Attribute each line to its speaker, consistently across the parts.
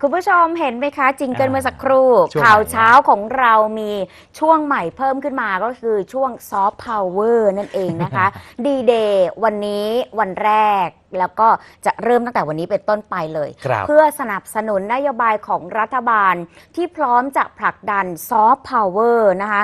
Speaker 1: คุณผู้ชมเห็นไหมคะจิงเกิล
Speaker 2: อ่า
Speaker 1: เมื่อสักครู่
Speaker 2: ช่วง
Speaker 1: ข่าว
Speaker 2: ไหน
Speaker 1: เช้าของเรามีช่วงใหม่เพิ่มขึ้นมาก็คือช่วงซอฟต์พาวเวอร์นั่นเองนะคะ ดีเดย์วันนี้วันแรกแล้วก็จะเริ่มตั้งแต่วันนี้เป็นต้นไปเลย
Speaker 2: ครับ
Speaker 1: เพื่อสนับสนุนนโยบายของรัฐบาลที่พร้อมจะผลักดันซอฟต์พาวเวอร์นะคะ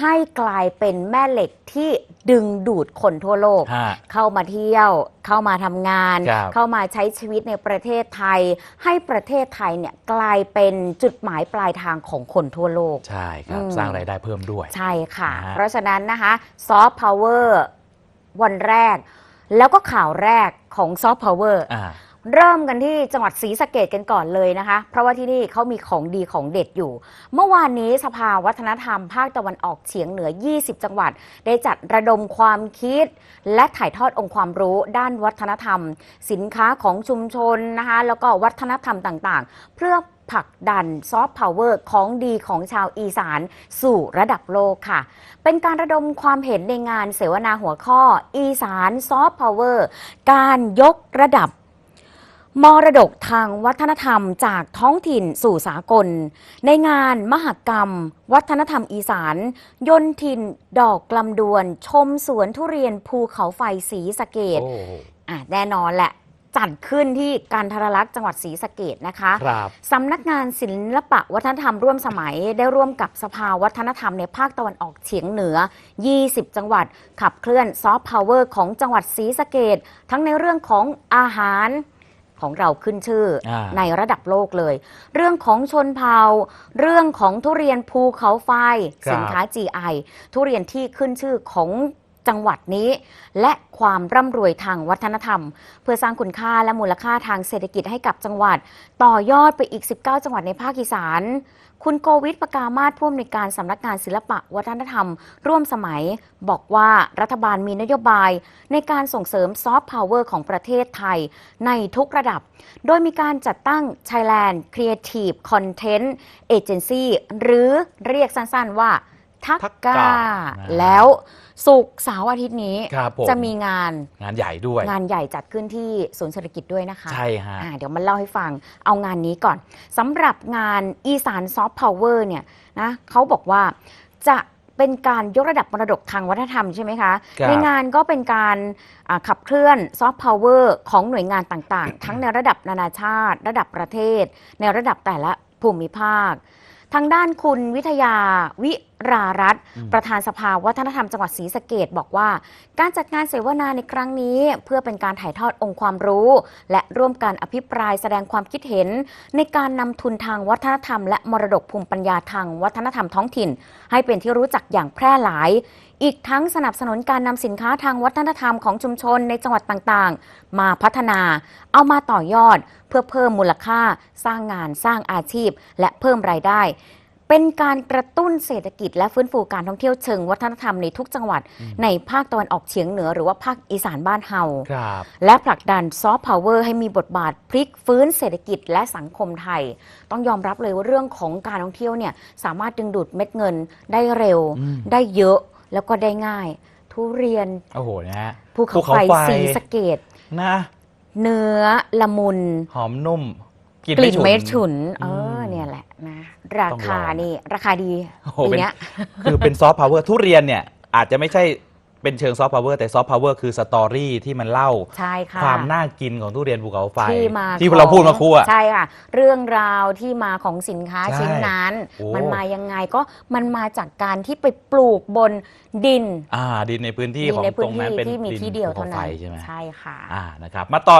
Speaker 1: ให้กลายเป็นแม่เหล็กที่ดึงดูดคนทั่วโลก
Speaker 2: ฮะ
Speaker 1: เข้ามาเที่ยว เข้ามาทำงาน
Speaker 2: ครับ
Speaker 1: เข้ามาใช้ชีวิตในประเทศไทย ให้ประเทศไทยเนี่ยกลายเป็นจุดหมายปลายทางของคนทั่วโลก
Speaker 2: ใช่ครับ
Speaker 1: อืม
Speaker 2: สร้างรายได้เพิ่มด้วย
Speaker 1: ใช่ค่ะ
Speaker 2: นะฮะ
Speaker 1: เพราะฉะนั้นนะคะซอฟต์พาวเวอร์วันแรก แล้วก็ข่าวแรกของซอฟต์พาวเวอร์
Speaker 2: อ่า
Speaker 1: เริ่มกันที่จังหวัดศรีสะเกดกันก่อนเลยนะคะ เพราะว่าที่นี่เขามีของดีของเด็ดอยู่ เมื่อวานนี้สภาวัฒนธรรมภาคตะวันออกเฉียงเหนือ 20 จังหวัด ได้จัดระดมความคิด และถ่ายทอดองค์ความรู้ด้านวัฒนธรรม สินค้าของชุมชนนะคะ แล้วก็วัฒนธรรมต่างๆ เพื่อ ผลักดันซอฟต์พาวเวอร์ของดีของชาวอีสานสู่ระดับโลกค่ะ เป็นการระดมความเห็นในงานเสวนาหัวข้อ อีสานซอฟต์พาวเวอร์การยกระดับมรดกทางวัฒนธรรมจากท้องถิ่นสู่สากล ในงานมหกรรม วัฒนธรรมอีสาน ยนต์ถิ่นดอกกลำดวน ชมสวนทุเรียนภูเขาไฟสีสะเกด
Speaker 2: โอ้
Speaker 1: อะแน่นอนแหละ จัดขึ้นที่การทรลักษณ์จังหวัดศรีสะเกดนะคะ
Speaker 2: ครับ
Speaker 1: สำนักงานศิลปะวัฒนธรรมร่วมสมัยได้ร่วมกับสภาวัฒนธรรมในภาคตะวันออกเฉียงเหนือ 20 จังหวัด ขับเคลื่อนซอฟต์พาวเวอร์ของจังหวัดศรีสะเกดทั้งในเรื่องของอาหารของเราขึ้นชื่ออาในระดับโลกเลย เรื่องของชนเผ่าเรื่องของทุเรียนภูเขาไฟ
Speaker 2: ครับ
Speaker 1: สินค้า GI ทุเรียนที่ขึ้นชื่อของ จังหวัดนี้ และความร่ำรวยทางวัฒนธรรม เพื่อสร้างคุณค่าและมูลค่าทางเศรษฐกิจให้กับจังหวัด ต่อยอดไปอีก 19 จังหวัดในภาคอีสาน คุณโกวิทประกามาศผู้อำนวยการสำนักงานศิลปะวัฒนธรรม ร่วมสมัย บอกว่ารัฐบาลมีนโยบาย ในการส่งเสริมซอฟต์พาวเวอร์ของประเทศไทยในทุกระดับ โดยมีการจัดตั้ง Thailand Creative Content Agency หรือเรียกสั้นๆว่า ทัก
Speaker 2: ทัก
Speaker 1: กากะแล้วสุกร์เสาร์อาทิตย์นี้
Speaker 2: ครับผม
Speaker 1: จะมีงาน
Speaker 2: งานใหญ่ด้วย
Speaker 1: งานใหญ่จัดขึ้นที่ศูนย์เศรษฐกิจด้วยนะคะ
Speaker 2: ใช่ฮะ
Speaker 1: อ่าเดี๋ยวมาเล่าให้ฟังเอางานนี้ก่อนสำหรับงานอีสานซอฟต์พาวเวอร์เนี่ยนะเขาบอกว่าจะเป็นการยกระดับมรดกทางวัฒนธรรมใช่ไหมคะ
Speaker 2: ครับ
Speaker 1: ในงานก็เป็นการอ่าขับเคลื่อนซอฟต์พาวเวอร์ของหน่วยงานต่างๆ ทั้งในระดับนานาชาติ ระดับประเทศ ในระดับแต่ละภูมิภาค ทางด้านคุณวิทยาวิ รารัตน์
Speaker 2: อืม
Speaker 1: ประธานสภาวัฒนธรรมจังหวัดศรีสะเกดบอกว่า การจัดงานเสวนาในครั้งนี้ เพื่อเป็นการถ่ายทอดองค์ความรู้ และร่วมการอภิปรายแสดงความคิดเห็น ในการนำทุนทางวัฒนธรรม และมรดกภูมิปัญญาทางวัฒนธรรมท้องถิ่น ให้เป็นที่รู้จักอย่างแพร่หลาย อีกทั้งสนับสนุนการนำสินค้าทางวัฒนธรรมของชุมชนในจังหวัดต่างๆ มาพัฒนา เอามาต่อยอด เพื่อเพิ่มมูลค่า สร้างงานสร้างอาชีพ และเพิ่มรายได้ เป็นการกระตุ้นเศรษฐกิจและฟื้นฟูการท่องเที่ยวเชิงวัฒนธรรมในทุกจังหวัด ในภาคตะวันออกเฉียงเหนือหรือว่าภาคอีสานบ้านเฮา
Speaker 2: ครับ
Speaker 1: และผลักดันซอฟต์พาวเวอร์ให้มีบทบาทพลิกฟื้นเศรษฐกิจและสังคมไทย ต้องยอมรับเลยว่าเรื่องของการท่องเที่ยวเนี่ยสามารถดึงดูดเม็ดเงินได้เร็ว
Speaker 2: อืม
Speaker 1: ได้เยอะแล้วก็ได้ง่าย ทุเรียน
Speaker 2: โอ้โหนะฮะ
Speaker 1: ภูเขาไฟสีสะเกต
Speaker 2: นะ
Speaker 1: เนื้อละมุน
Speaker 2: หอมนุ่มกิน
Speaker 1: กลิ่น
Speaker 2: ไม่
Speaker 1: เม็ด
Speaker 2: ฉุ
Speaker 1: ฉุนเออ
Speaker 2: ม
Speaker 1: เนี่ยแห ละนะ รา
Speaker 2: ต้อง
Speaker 1: คา
Speaker 2: ลอง
Speaker 1: นี่ราคาดี
Speaker 2: โอ้โห
Speaker 1: ปี
Speaker 2: เป็น
Speaker 1: เนี้ย
Speaker 2: คือเป็นซอฟต์พาวเวอร์ทุเรียนเนี่ยอาจจะไม่ใช่เป็นเชิงซอฟต์พาวเวอร์แต่ซอฟต์พาวเวอร์คือสตอรี่ที่มันเล่า
Speaker 1: ใช่ค่ะ
Speaker 2: ความน่ากินของทุเรียนภูเขาไฟ
Speaker 1: ที่มา
Speaker 2: ที่
Speaker 1: ของ
Speaker 2: เราพูดมาครู่อะ
Speaker 1: ใช่ค่ะ เรื่องราวที่มาของสินค้า
Speaker 2: ใช่
Speaker 1: ชิ้นนั้น
Speaker 2: โอ้
Speaker 1: มันมายังไงก็มันมาจากการที่ไปปลูกบนดิน
Speaker 2: อ่าดินในพื้นที่
Speaker 1: ดิน
Speaker 2: ของ
Speaker 1: ในพื้
Speaker 2: ต
Speaker 1: น
Speaker 2: รงนั้น
Speaker 1: ที่
Speaker 2: เป็น
Speaker 1: ที่มี
Speaker 2: ดิน
Speaker 1: ที่เดียว
Speaker 2: ภู
Speaker 1: เท่า
Speaker 2: เขาไฟ
Speaker 1: นั้น
Speaker 2: ใช่ไหม
Speaker 1: ใช่ค่ะ
Speaker 2: อ่านะครับมาต่อ